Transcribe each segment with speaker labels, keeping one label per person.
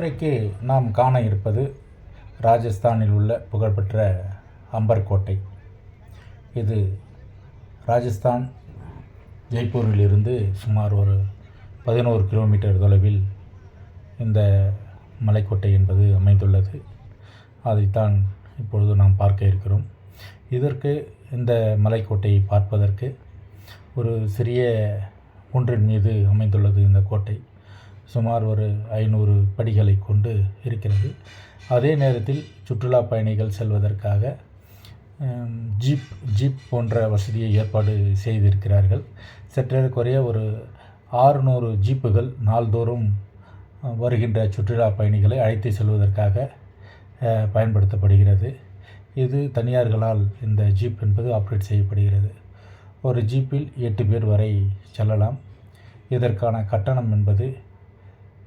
Speaker 1: இன்றைக்கு நாம் காண இருப்பது ராஜஸ்தானில் உள்ள புகழ்பெற்ற அம்பர் கோட்டை இது ராஜஸ்தான் ஜெய்ப்பூரிலிருந்து சுமார் ஒரு பதினோரு கிலோமீட்டர் தொலைவில் இந்த மலைக்கோட்டை என்பது அமைந்துள்ளது. அதைத்தான் இப்பொழுது நாம் பார்க்க இருக்கிறோம். இதற்கு இந்த மலைக்கோட்டையை பார்ப்பதற்கு ஒரு சிறிய ஒன்றின் மீது அமைந்துள்ளது இந்த கோட்டை. சுமார் ஒரு ஐநூறு படிகளை கொண்டு இருக்கிறது. அதே நேரத்தில் சுற்றுலா பயணிகள் செல்வதற்காக ஜீப் ஜீப் போன்ற வசதியை ஏற்பாடு செய்திருக்கிறார்கள். சற்றேறக்குறைய ஒரு ஆறுநூறு ஜீப்புகள் நாள்தோறும் வருகின்ற சுற்றுலா பயணிகளை அழைத்து செல்வதற்காக பயன்படுத்தப்படுகிறது. இது தனியார்களால் இந்த ஜீப் என்பது ஆப்ரேட் செய்யப்படுகிறது. ஒரு ஜீப்பில் எட்டு பேர் வரை செல்லலாம். இதற்கான கட்டணம் என்பது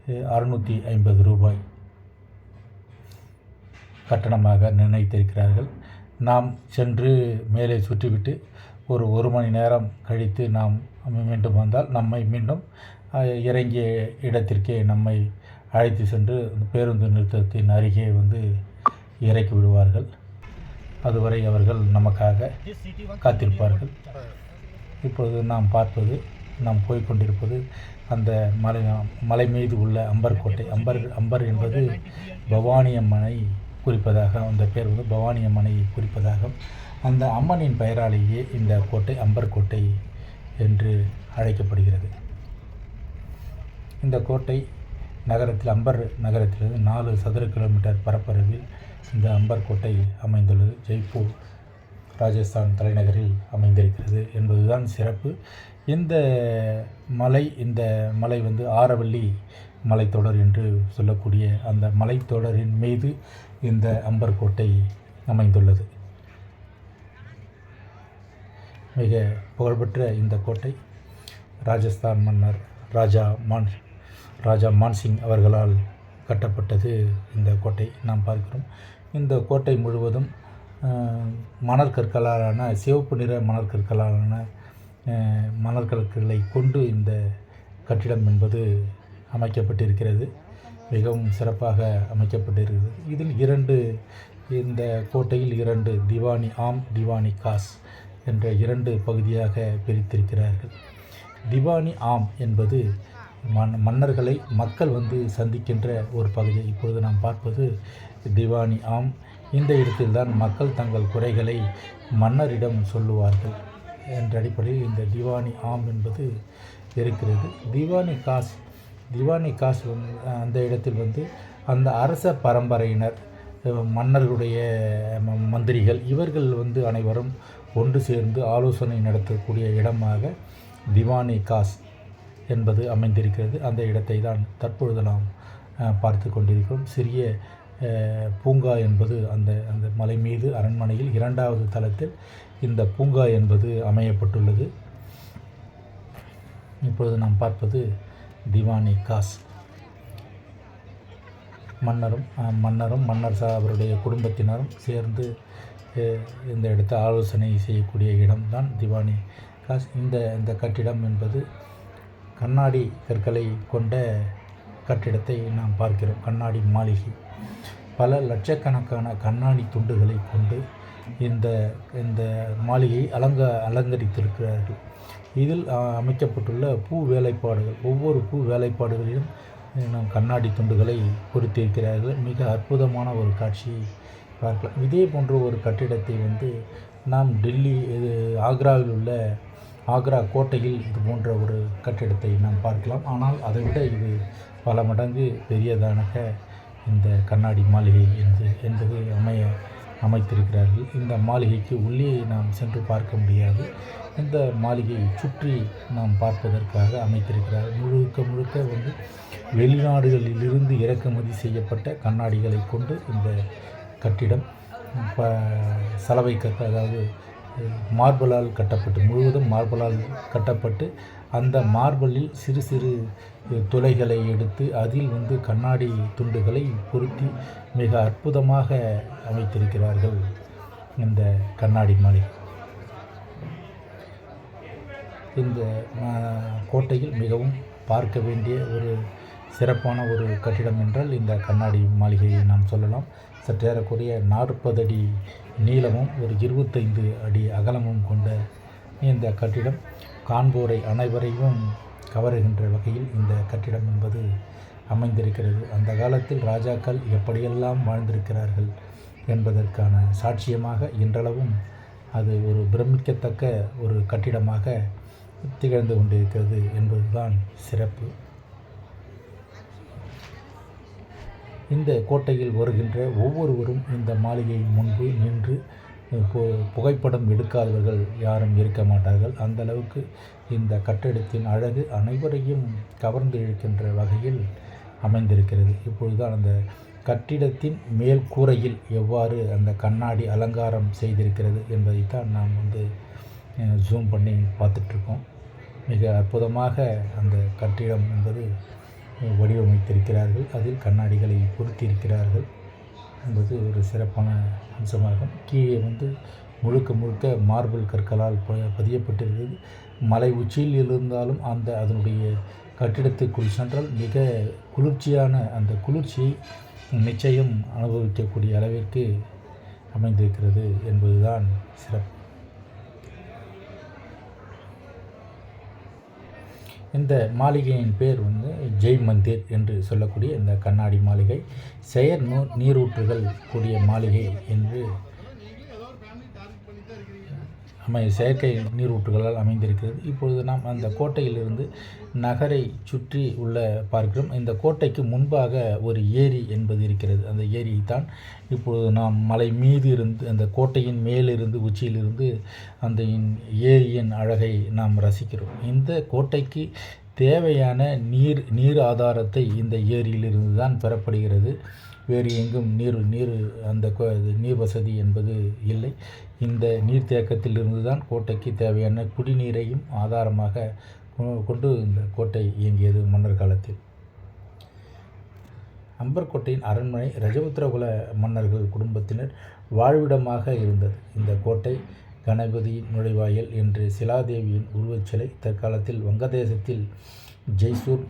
Speaker 1: அறுநூற்றி ஐம்பது ரூபாய் கட்டணமாக நிர்ணயித்திருக்கிறார்கள். நாம் சென்று மேலே சுற்றிவிட்டு ஒரு ஒரு மணி நேரம் கழித்து நாம் மீண்டும் வந்தால் நம்மை மீண்டும் இறங்கிய இடத்திற்கே நம்மை அழைத்து சென்று அந்த பேருந்து நிறுத்தத்தின் அருகே வந்து இறக்கி விடுவார்கள். அதுவரை அவர்கள் நமக்காக காத்திருப்பார்கள். இப்பொழுது நாம் பார்ப்பது நாம் போய்கொண்டிருப்பது அந்த மலை மலை மீது உள்ள அம்பர் கோட்டை அம்பர் அம்பர் என்பது பவானி அம்மனை குறிப்பதாக அந்த பேர் வந்து பவானி அம்மனை குறிப்பதாக. அந்த அம்மனின் பெயராலேயே இந்த கோட்டை அம்பர் கோட்டை என்று அழைக்கப்படுகிறது. இந்த கோட்டை நகரத்தில் அம்பர் நகரத்திலிருந்து நாலு சதுர கிலோமீட்டர் பரப்பளவில் இந்த அம்பர் கோட்டை அமைந்துள்ளது. ஜெய்ப்பூர் ராஜஸ்தான் தலைநகரில் அமைந்திருக்கிறது என்பதுதான் சிறப்பு. இந்த மலை இந்த மலை வந்து ஆரவல்லி மலைத்தொடர் என்று சொல்லக்கூடிய அந்த மலைத்தொடரின் மீது இந்த அம்பர் கோட்டை அமைந்துள்ளது. மிக புகழ்பெற்ற இந்த கோட்டை ராஜஸ்தான் மன்னர் ராஜா மான் ராஜா மான்சிங் அவர்களால் கட்டப்பட்டது இந்த கோட்டை நாம் பார்க்கிறோம். இந்த கோட்டை முழுவதும் மணற்கற்களாலான சிவப்பு நிற மணற்கற்களாலான மணற்கற்களை கொண்டு இந்த கட்டிடம் என்பது அமைக்கப்பட்டிருக்கிறது. மிகவும் சிறப்பாக அமைக்கப்பட்டிருக்கிறது. இதில் இரண்டு இந்த கோட்டையில் இரண்டு திவானி ஆம் திவானி காஸ் என்ற இரண்டு பகுதியாக பிரித்திருக்கிறார்கள். திவானி ஆம் என்பது மன் மன்னர்களை மக்கள் வந்து சந்திக்கின்ற ஒரு பகுதி. இப்பொழுது நாம் பார்ப்பது திவானி ஆம். இந்த இடத்தில்தான் மக்கள் தங்கள் குறைகளை மன்னரிடம் சொல்லுவார்கள். என்ற அடிப்படையில் இந்த திவானி ஆம் என்பது இருக்கிறது. திவானி காஸ் திவானி காஸ் வந்து அந்த இடத்தில் வந்து அந்த அரச பரம்பரையினர் மன்னர்களுடைய ம- மந்திரிகள் இவர்கள் வந்து அனைவரும் ஒன்று சேர்ந்து ஆலோசனை நடத்தக்கூடிய இடமாக திவானி காஸ் என்பது அமைந்திருக்கிறது. அந்த இடத்தை தான் தற்பொழுது நாம் பார்த்து கொண்டிருக்கிறோம். சிறிய பூங்கா என்பது அந்த அந்த மலை மீது அரண்மனையில் இரண்டாவது தளத்தில் இந்த பூங்கா என்பது அமையப்பட்டுள்ளது. இப்பொழுது நாம் பார்ப்பது திவானி காஸ். மன்னரும் மன்னரும் மன்னர் சா அவருடைய குடும்பத்தினரும் சேர்ந்து இந்த இடத்தை ஆலோசனை செய்யக்கூடிய இடம்தான் திவானி காஸ். இந்த இந்த கட்டிடம் என்பது கண்ணாடி கற்களை கொண்ட கட்டிடத்தை நாம் பார்க்கிறோம். கண்ணாடி மாளிகை. பல லட்சக்கணக்கான கண்ணாடி துண்டுகளை கொண்டு இந்த இந்த மாளிகையை அலங்க அலங்கரித்திருக்கிறார்கள். இதில் அமைக்கப்பட்டுள்ள பூ வேலைப்பாடுகள் ஒவ்வொரு பூ வேலைப்பாடுகளிலும் நம் கண்ணாடி துண்டுகளை பொறுத்திருக்கிறார்கள் மிக அற்புதமான ஒரு காட்சியை பார்க்கலாம். இதே போன்ற ஒரு கட்டிடத்தை வந்து நாம் டெல்லி இது ஆக்ராவில் உள்ள ஆக்ரா கோட்டையில் இது போன்ற ஒரு கட்டிடத்தை நாம் பார்க்கலாம். ஆனால் அதை விட இது பல மடங்கு பெரியதானக இந்த கண்ணாடி மாளிகை என்று என்பது அமைய அமைத்திருக்கிறார்கள்? இந்த மாளிகைக்கு உள்ளே நாம் சென்று பார்க்க முடியாது. இந்த மாளிகையை சுற்றி நாம் பார்ப்பதற்காக அமைத்திருக்கிறார். முழுக்க முழுக்க வந்து வெளிநாடுகளிலிருந்து இறக்குமதி செய்யப்பட்ட கண்ணாடிகளை கொண்டு இந்த கட்டிடம் ப சலவை கற்க அதாவது மார்பலால் கட்டப்பட்டு முழுவதும் மார்பலால் கட்டப்பட்டு அந்த மார்பலில் சிறு சிறு துளைகளை எடுத்து அதில் வந்து கண்ணாடி துண்டுகளை பொருத்தி மிக அற்புதமாக அமைத்திருக்கிறார்கள் இந்த கண்ணாடி மாளிகை. இந்த கோட்டையில் மிகவும் பார்க்க வேண்டிய ஒரு சிறப்பான ஒரு கட்டிடம் என்றால் இந்த கண்ணாடி மாளிகையை நாம் சொல்லலாம். சற்றேறக்குறைய நாற்பது அடி நீளமும் ஒரு இருபத்தைந்து அடி அகலமும் கொண்ட இந்த கட்டிடம். காண்போரை அனைவரையும் கவருகின்ற வகையில் இந்த கட்டிடம் என்பது அமைந்திருக்கிறது. அந்த காலத்தில் ராஜாக்கள் எப்படியெல்லாம் வாழ்ந்திருக்கிறார்கள் என்பதற்கான சாட்சியமாக இன்றளவும் அது ஒரு பிரமிக்கத்தக்க ஒரு கட்டிடமாக திகழ்ந்து கொண்டிருக்கிறது என்பதுதான் சிறப்பு. இந்த கோட்டையில் வருகின்ற ஒவ்வொருவரும் இந்த மாளிகை முன்பு நின்று புகைப்படம் எடுக்காதவர்கள் யாரும் இருக்க மாட்டார்கள். அந்த அளவுக்கு இந்த கட்டிடத்தின் அழகு அனைவரையும் கவர்ந்து இழுக்கின்ற வகையில் அமைந்திருக்கிறது. இப்பொழுதுதான் அந்த கட்டிடத்தின் மேல் கூரையில் எவ்வாறு அந்த கண்ணாடி அலங்காரம் செய்திருக்கிறது என்பதைத்தான் நாம் வந்து ஜூம் பண்ணி பார்த்துட்ருக்கோம். மிக அற்புதமாக அந்த கட்டிடம் என்பது வடிவமைத்திருக்கிறார்கள். அதில் கண்ணாடிகளை பொருத்தியிருக்கிறார்கள். என்பது ஒரு சிறப்பான அம்சமாகும். கீழே வந்து முழுக்க முழுக்க மார்பிள் கற்களால் ப பதியப்பட்டிருக்கிறது. மலை உச்சியில் இருந்தாலும் அந்த அதனுடைய கட்டிடத்துக்குள் சென்றால் மிக குளிர்ச்சியான அந்த குளிர்ச்சியை நிச்சயம் அனுபவிக்கக்கூடிய அளவிற்கு அமைந்திருக்கிறது என்பதுதான் சிறப்பு. இந்த மாளிகையின் பேர் வந்து ஜெய் மந்திர் என்று சொல்லக்கூடிய இந்த கண்ணாடி மாளிகை. செயற் நூ நீரூற்றுகள் கூடிய மாளிகை என்று அமை செயற்கை நீரூற்றுகளால் அமைந்திருக்கிறது. இப்பொழுது நாம் அந்த கோட்டையிலிருந்து நகரை சுற்றி உள்ள பார்க்கிறோம். இந்த கோட்டைக்கு முன்பாக ஒரு ஏரி என்பது இருக்கிறது. அந்த ஏரியை தான் இப்பொழுது நாம் மலை மீது இருந்து அந்த கோட்டையின் மேலிருந்து உச்சியிலிருந்து அந்த ஏரியின் அழகை நாம் ரசிக்கிறோம். இந்த கோட்டைக்கு தேவையான நீர் நீர் ஆதாரத்தை இந்த ஏரியிலிருந்து தான் பெறப்படுகிறது. வேறு எங்கும் நீர் நீர் அந்த கோ- நீர் வசதி என்பது இல்லை. இந்த நீர்த்தேக்கத்திலிருந்து தான் கோட்டைக்கு தேவையான குடிநீரையும் ஆதாரமாக கொ- கொண்டு இந்த கோட்டை இயங்கியது மன்னர் காலத்தில். அம்பர்கோட்டையின் அரண்மனை ரஜபுத்திரகுல மன்னர்கள் குடும்பத்தினர் வாழ்விடமாக இருந்தது. இந்த கோட்டை கணபதியின் நுழைவாயில் என்று சிலாதேவியின் உருவச்சிலை தற்காலத்தில் வங்கதேசத்தில் ஜெய்சூர்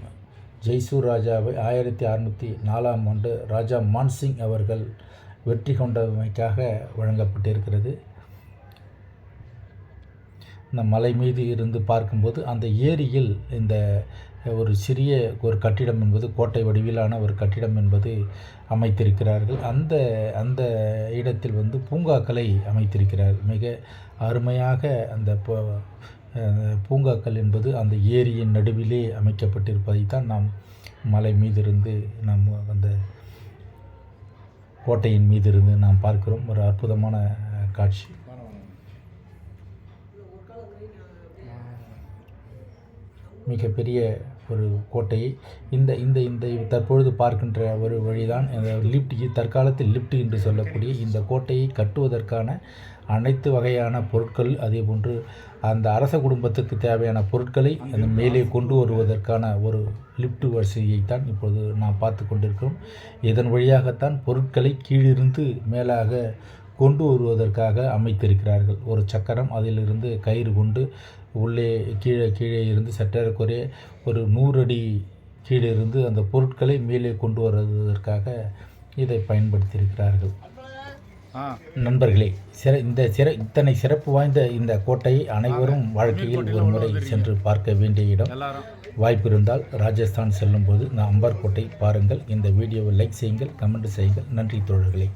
Speaker 1: ஜெய்சூர் ராஜாவை ஆயிரத்தி அறநூற்றி நாலாம் ஆண்டு ராஜா மான்சிங் அவர்கள் வெற்றி கொண்டமைக்காக வழங்கப்பட்டிருக்கிறது. இந்த மலை மீது இருந்து பார்க்கும்போது அந்த ஏரியில் இந்த ஒரு சிறிய ஒரு கட்டிடம் என்பது கோட்டை வடிவிலான ஒரு கட்டிடம் என்பது அமைத்திருக்கிறார்கள். அந்த அந்த இடத்தில் வந்து பூங்காக்களை அமைத்திருக்கிறார்கள் மிக அருமையாக அந்த பூங்காக்கள் என்பது அந்த ஏரியின் நடுவிலே அமைக்கப்பட்டிருப்பதைத்தான் நாம் மலை மீதிருந்து நாம் அந்த கோட்டையின் மீதிருந்து நாம் பார்க்கிறோம். ஒரு அற்புதமான காட்சி. மிகப்பெரிய ஒரு கோட்டையை இந்த இந்த இந்த தற்பொழுது பார்க்கின்ற ஒரு வழிதான் லிப்ட் தற்காலத்தில் லிப்ட் என்று சொல்லக்கூடிய இந்த கோட்டையை கட்டுவதற்கான அனைத்து வகையான பொருட்கள் அதே போன்று அந்த அரச குடும்பத்துக்கு தேவையான பொருட்களை அந்த மேலே கொண்டு வருவதற்கான ஒரு லிப்ட் வரிசையைத்தான் இப்பொழுது நாம் பார்த்து கொண்டிருக்கிறோம். இதன் வழியாகத்தான் பொருட்களை கீழிருந்து மேலாக கொண்டு வருவதற்காக அமைத்திருக்கிறார்கள். ஒரு சக்கரம் அதிலிருந்து கயிறு கொண்டு உள்ளே கீழே கீழே இருந்து சற்றேறக்குறைய ஒரு நூறு அடி கீழே இருந்து அந்த பொருட்களை மேலே கொண்டு வருவதற்காக இதை பயன்படுத்தியிருக்கிறார்கள். நண்பர்களே சிற இந்த சிற இத்தனை சிறப்பு வாய்ந்த இந்த கோட்டையை அனைவரும் வாழ்க்கையில் ஒரு முறை சென்று பார்க்க வேண்டிய இடம். வாய்ப்பு இருந்தால் ராஜஸ்தான் செல்லும்போது இந்த அம்பர் கோட்டை பாருங்கள். இந்த வீடியோவை லைக் செய்யுங்கள் கமெண்ட் செய்யுங்கள். நன்றி தோழர்களே.